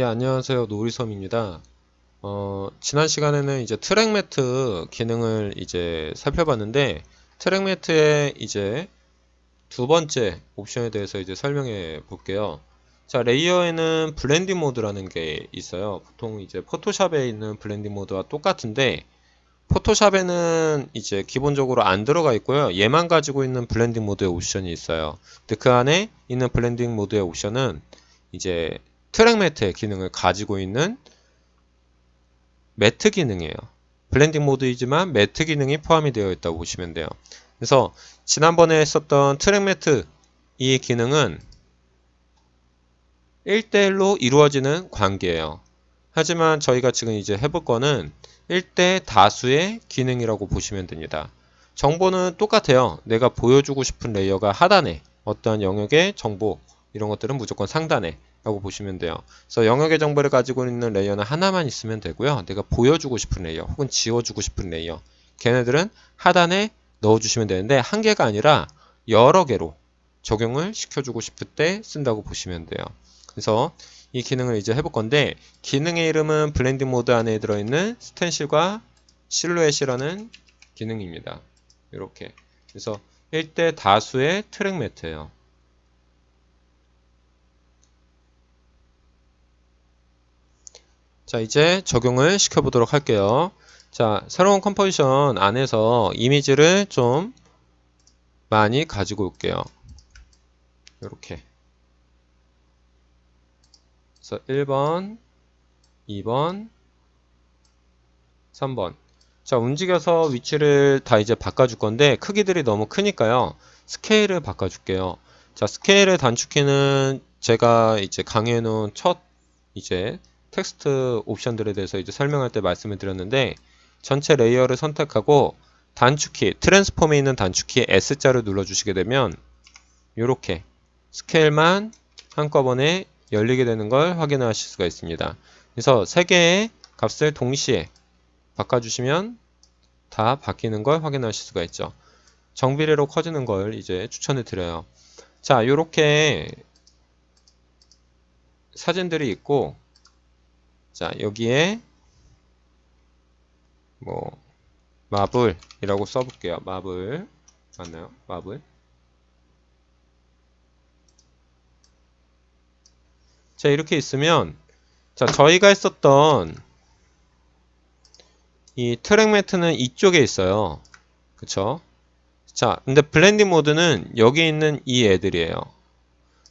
예, 안녕하세요. 노리섬입니다. 어, 지난 시간에는 이제 트랙 매트 기능을 이제 살펴봤는데, 트랙 매트의 이제 두 번째 옵션에 대해서 이제 설명해 볼게요. 자, 레이어에는 블렌딩 모드라는 게 있어요. 보통 이제 포토샵에 있는 블렌딩 모드와 똑같은데, 포토샵에는 이제 기본적으로 안 들어가 있고요. 얘만 가지고 있는 블렌딩 모드의 옵션이 있어요. 근데 그 안에 있는 블렌딩 모드의 옵션은 이제 트랙 매트의 기능을 가지고 있는 매트 기능이에요. 블렌딩 모드이지만 매트 기능이 포함이 되어 있다고 보시면 돼요. 그래서 지난번에 했었던 트랙 매트 이 기능은 1대1로 이루어지는 관계예요. 하지만 저희가 지금 이제 해볼 거는 1대 다수의 기능이라고 보시면 됩니다. 정보는 똑같아요. 내가 보여주고 싶은 레이어가 하단에 어떠한 영역의 정보 이런 것들은 무조건 상단에 라고 보시면 돼요. 그래서 영역의 정보를 가지고 있는 레이어는 하나만 있으면 되고요. 내가 보여주고 싶은 레이어 혹은 지워주고 싶은 레이어 걔네들은 하단에 넣어주시면 되는데 한 개가 아니라 여러 개로 적용을 시켜주고 싶을 때 쓴다고 보시면 돼요. 그래서 이 기능을 이제 해볼 건데 기능의 이름은 블렌딩 모드 안에 들어있는 스텐실과 실루엣이라는 기능입니다. 이렇게 그래서 1대 다수의 트랙 매트예요. 자, 이제 적용을 시켜보도록 할게요. 자, 새로운 컴포지션 안에서 이미지를 좀 많이 가지고 올게요. 이렇게. 그래서 1번, 2번, 3번. 자, 움직여서 위치를 다 이제 바꿔줄 건데 크기들이 너무 크니까요. 스케일을 바꿔줄게요. 자, 스케일의 단축키는 제가 이제 강의해 놓은 첫 이제 텍스트 옵션들에 대해서 이제 설명할 때 말씀을 드렸는데 전체 레이어를 선택하고 단축키, 트랜스폼에 있는 단축키 S자를 눌러주시게 되면 이렇게 스케일만 한꺼번에 열리게 되는 걸 확인하실 수가 있습니다. 그래서 세 개의 값을 동시에 바꿔주시면 다 바뀌는 걸 확인하실 수가 있죠. 정비례로 커지는 걸 이제 추천을 드려요. 자, 이렇게 사진들이 있고 자, 여기에 뭐 마블이라고 써볼게요. 마블 맞나요? 마블. 자, 이렇게 있으면 자, 저희가 했었던 이 트랙 매트는 이쪽에 있어요. 그쵸? 자, 근데 블렌딩 모드는 여기 있는 이 애들이에요.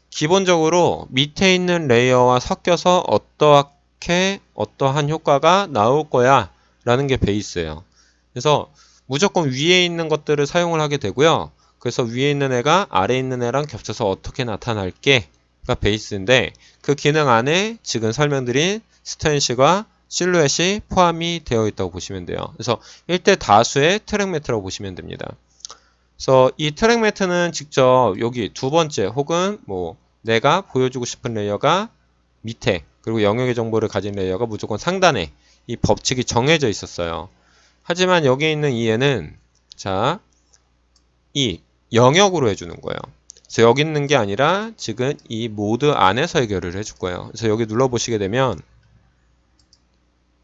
기본적으로 밑에 있는 레이어와 섞여서 어떠한 이렇게 어떠한 효과가 나올 거야 라는 게 베이스예요. 그래서 무조건 위에 있는 것들을 사용을 하게 되고요. 그래서 위에 있는 애가 아래에 있는 애랑 겹쳐서 어떻게 나타날게가 베이스인데 그 기능 안에 지금 설명드린 스탠시가 실루엣이 포함이 되어 있다고 보시면 돼요. 그래서 1대 다수의 트랙 매트라고 보시면 됩니다. 그래서 이 트랙 매트는 직접 여기 두 번째 혹은 뭐 내가 보여주고 싶은 레이어가 밑에 그리고 영역의 정보를 가진 레이어가 무조건 상단에 이 법칙이 정해져 있었어요. 하지만 여기 있는 이해는 자, 이 영역으로 해주는 거예요. 그래서 여기 있는 게 아니라 지금 이 모드 안에서 해결을 해줄 거예요. 그래서 여기 눌러보시게 되면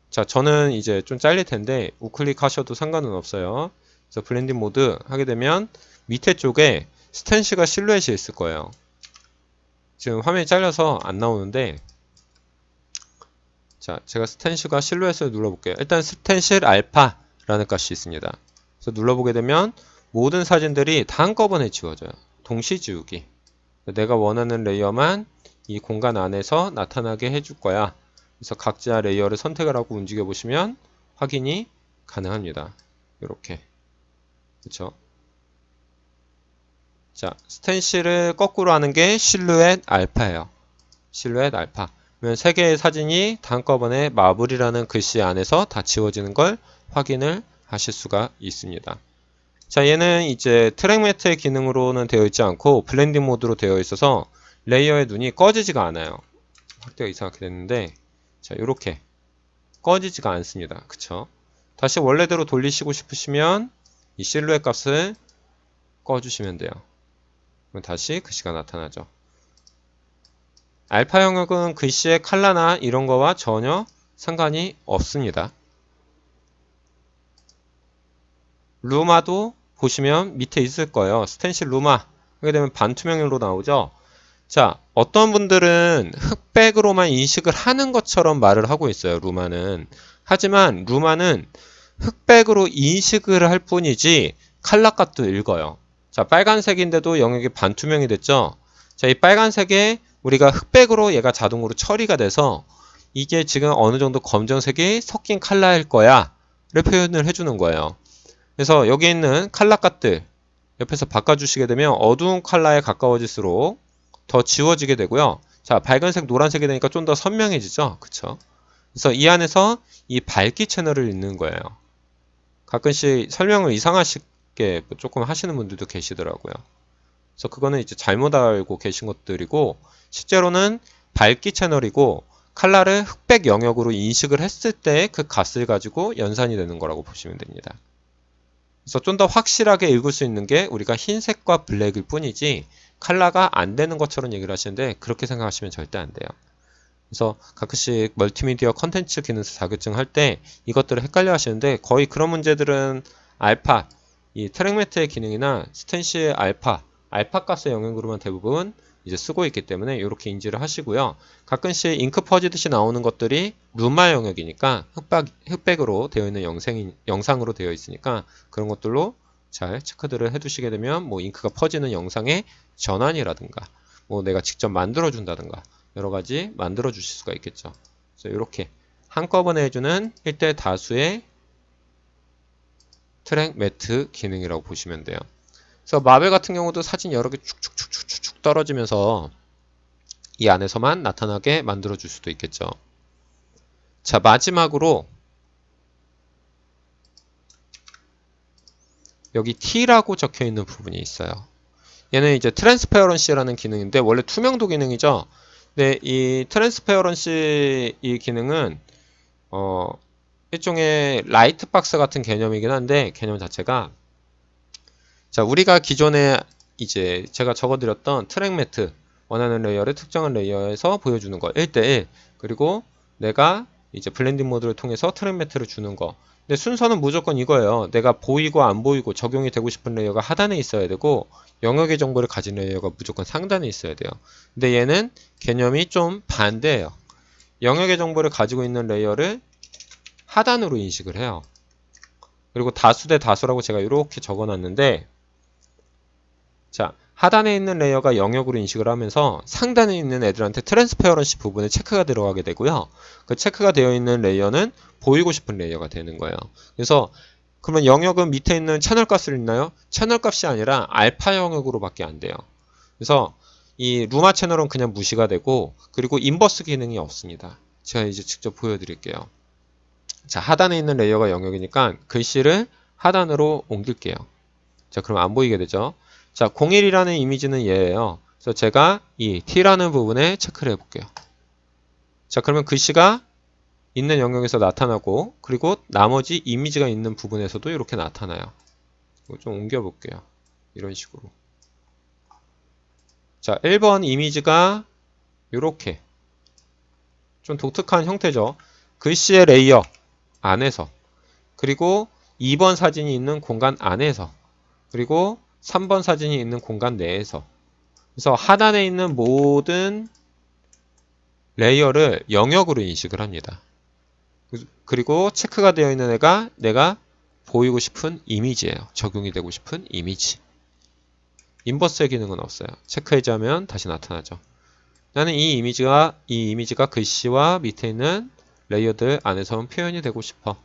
자, 저는 이제 좀 잘릴 텐데 우클릭 하셔도 상관은 없어요. 그래서 블렌딩 모드 하게 되면 밑에 쪽에 스탠시가 실루엣이 있을 거예요. 지금 화면이 잘려서 안 나오는데 자, 제가 스텐실과 실루엣을 눌러볼게요. 일단 스텐실 알파라는 값이 있습니다. 그래서 눌러보게 되면 모든 사진들이 다 한꺼번에 지워져요. 동시 지우기. 내가 원하는 레이어만 이 공간 안에서 나타나게 해줄 거야. 그래서 각자 레이어를 선택을 하고 움직여 보시면 확인이 가능합니다. 이렇게. 그쵸? 자, 스텐실을 거꾸로 하는 게 실루엣 알파예요. 실루엣 알파. 그러면 세 개의 사진이 한꺼번에 마블이라는 글씨 안에서 다 지워지는 걸 확인을 하실 수가 있습니다. 자, 얘는 이제 트랙 매트의 기능으로는 되어 있지 않고 블렌딩 모드로 되어 있어서 레이어의 눈이 꺼지지가 않아요. 확대가 이상하게 됐는데 자, 이렇게 꺼지지가 않습니다. 그쵸? 다시 원래대로 돌리시고 싶으시면 이 실루엣 값을 꺼주시면 돼요. 그럼 다시 글씨가 나타나죠. 알파 영역은 글씨의 컬러나 이런 거와 전혀 상관이 없습니다. 루마도 보시면 밑에 있을 거예요. 스텐실 루마 하게 되면 반투명으로 나오죠. 자, 어떤 분들은 흑백으로만 인식을 하는 것처럼 말을 하고 있어요. 루마는. 하지만 루마는 흑백으로 인식을 할 뿐이지 칼라값도 읽어요. 자, 빨간색인데도 영역이 반투명이 됐죠. 자, 이 빨간색에 우리가 흑백으로 얘가 자동으로 처리가 돼서 이게 지금 어느 정도 검정색이 섞인 칼라일 거야. 를 표현을 해주는 거예요. 그래서 여기 있는 칼라 값들 옆에서 바꿔주시게 되면 어두운 칼라에 가까워질수록 더 지워지게 되고요. 자, 밝은색, 노란색이 되니까 좀 더 선명해지죠? 그쵸? 그래서 이 안에서 이 밝기 채널을 읽는 거예요. 가끔씩 설명을 이상하게 조금 하시는 분들도 계시더라고요. 그래서 그거는 이제 잘못 알고 계신 것들이고, 실제로는 밝기 채널이고, 칼라를 흑백 영역으로 인식을 했을 때 그 값을 가지고 연산이 되는 거라고 보시면 됩니다. 그래서 좀 더 확실하게 읽을 수 있는 게 우리가 흰색과 블랙일 뿐이지 칼라가 안 되는 것처럼 얘기를 하시는데 그렇게 생각하시면 절대 안 돼요. 그래서 가끔씩 멀티미디어 컨텐츠 기능서 자격증 할 때 이것들을 헷갈려 하시는데 거의 그런 문제들은 알파, 이 트랙 매트의 기능이나 스텐시의 알파, 알파 값의 영역으로만 대부분 이제 쓰고 있기 때문에 이렇게 인지를 하시고요. 가끔씩 잉크 퍼지듯이 나오는 것들이 루마 영역이니까 흑백, 흑백으로 되어 있는 영상, 영상으로 되어 있으니까 그런 것들로 잘 체크들을 해두시게 되면 뭐 잉크가 퍼지는 영상의 전환이라든가 뭐 내가 직접 만들어 준다든가 여러 가지 만들어 주실 수가 있겠죠. 그래서 이렇게 한꺼번에 해주는 1대 다수의 트랙 매트 기능이라고 보시면 돼요. 그래서 마벨 같은 경우도 사진 여러 개 축축축축축 떨어지면서 이 안에서만 나타나게 만들어 줄 수도 있겠죠. 자, 마지막으로 여기 T라고 적혀 있는 부분이 있어요. 얘는 이제 트랜스페어런시라는 기능인데 원래 투명도 기능이죠. 근데 이 트랜스페어런시 이 기능은 어 일종의 라이트 박스 같은 개념이긴 한데 개념 자체가 자 우리가 기존에 이제 제가 적어드렸던 트랙 매트 원하는 레이어를 특정한 레이어에서 보여주는 거 1대1 그리고 내가 이제 블렌딩 모드를 통해서 트랙 매트를 주는 거. 근데 순서는 무조건 이거예요. 내가 보이고 안 보이고 적용이 되고 싶은 레이어가 하단에 있어야 되고 영역의 정보를 가진 레이어가 무조건 상단에 있어야 돼요. 근데 얘는 개념이 좀 반대예요. 영역의 정보를 가지고 있는 레이어를 하단으로 인식을 해요. 그리고 다수 대 다수라고 제가 이렇게 적어 놨는데 자, 하단에 있는 레이어가 영역으로 인식을 하면서 상단에 있는 애들한테 트랜스페어런시 부분에 체크가 들어가게 되고요. 그 체크가 되어 있는 레이어는 보이고 싶은 레이어가 되는 거예요. 그래서 그러면 영역은 밑에 있는 채널 값을 읽나요? 채널 값이 아니라 알파 영역으로 밖에 안 돼요. 그래서 이 루마 채널은 그냥 무시가 되고 그리고 인버스 기능이 없습니다. 제가 이제 직접 보여드릴게요. 자, 하단에 있는 레이어가 영역이니까 글씨를 하단으로 옮길게요. 자, 그럼 안 보이게 되죠? 자, 01이라는 이미지는 얘예요. 그래서 제가 이 t라는 부분에 체크를 해볼게요. 자, 그러면 글씨가 있는 영역에서 나타나고 그리고 나머지 이미지가 있는 부분에서도 이렇게 나타나요. 이거 좀 옮겨볼게요. 이런 식으로. 자, 1번 이미지가 이렇게 좀 독특한 형태죠. 글씨의 레이어 안에서 그리고 2번 사진이 있는 공간 안에서 그리고 3번 사진이 있는 공간 내에서 그래서 하단에 있는 모든 레이어를 영역으로 인식을 합니다. 그리고 체크가 되어 있는 애가 내가 보이고 싶은 이미지예요. 적용이 되고 싶은 이미지. 인버스의 기능은 없어요. 체크해제하면 다시 나타나죠. 나는 이 이미지가 이 이미지가 글씨와 밑에 있는 레이어들 안에서 표현이 되고 싶어.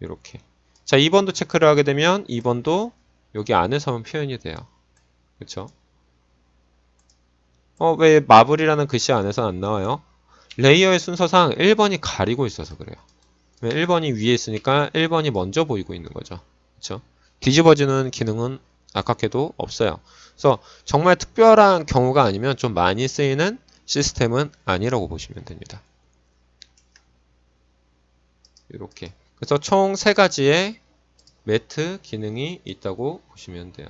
이렇게. 자, 2번도 체크를 하게 되면 2번도 여기 안에서만 표현이 돼요. 그쵸? 어, 왜 마블이라는 글씨 안에서 안 나와요? 레이어의 순서상 1번이 가리고 있어서 그래요. 1번이 위에 있으니까 1번이 먼저 보이고 있는 거죠. 그쵸? 뒤집어지는 기능은 아깝게도 없어요. 그래서 정말 특별한 경우가 아니면 좀 많이 쓰이는 시스템은 아니라고 보시면 됩니다. 이렇게. 그래서 총세 가지의 매트 기능이 있다고 보시면 돼요.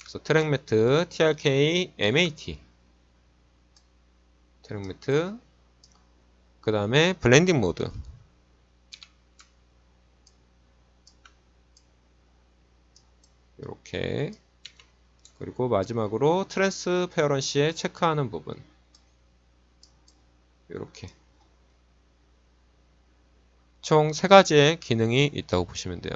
그래서 트랙 매트, TRK, MAT 트랙 매트. 그 다음에 블렌딩 모드. 이렇게. 그리고 마지막으로 트랜스페어런시에 체크하는 부분. 이렇게 총 세 가지의 기능이 있다고 보시면 돼요.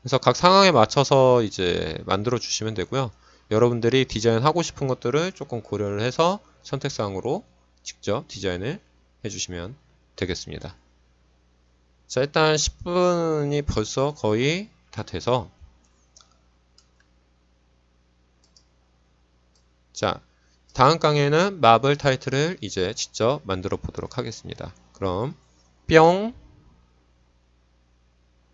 그래서 각 상황에 맞춰서 이제 만들어 주시면 되고요. 여러분들이 디자인 하고 싶은 것들을 조금 고려를 해서 선택사항으로 직접 디자인을 해주시면 되겠습니다. 자, 일단 10분이 벌써 거의 다 돼서 자, 다음 강의는 마블 타이틀을 이제 직접 만들어 보도록 하겠습니다. 그럼 뿅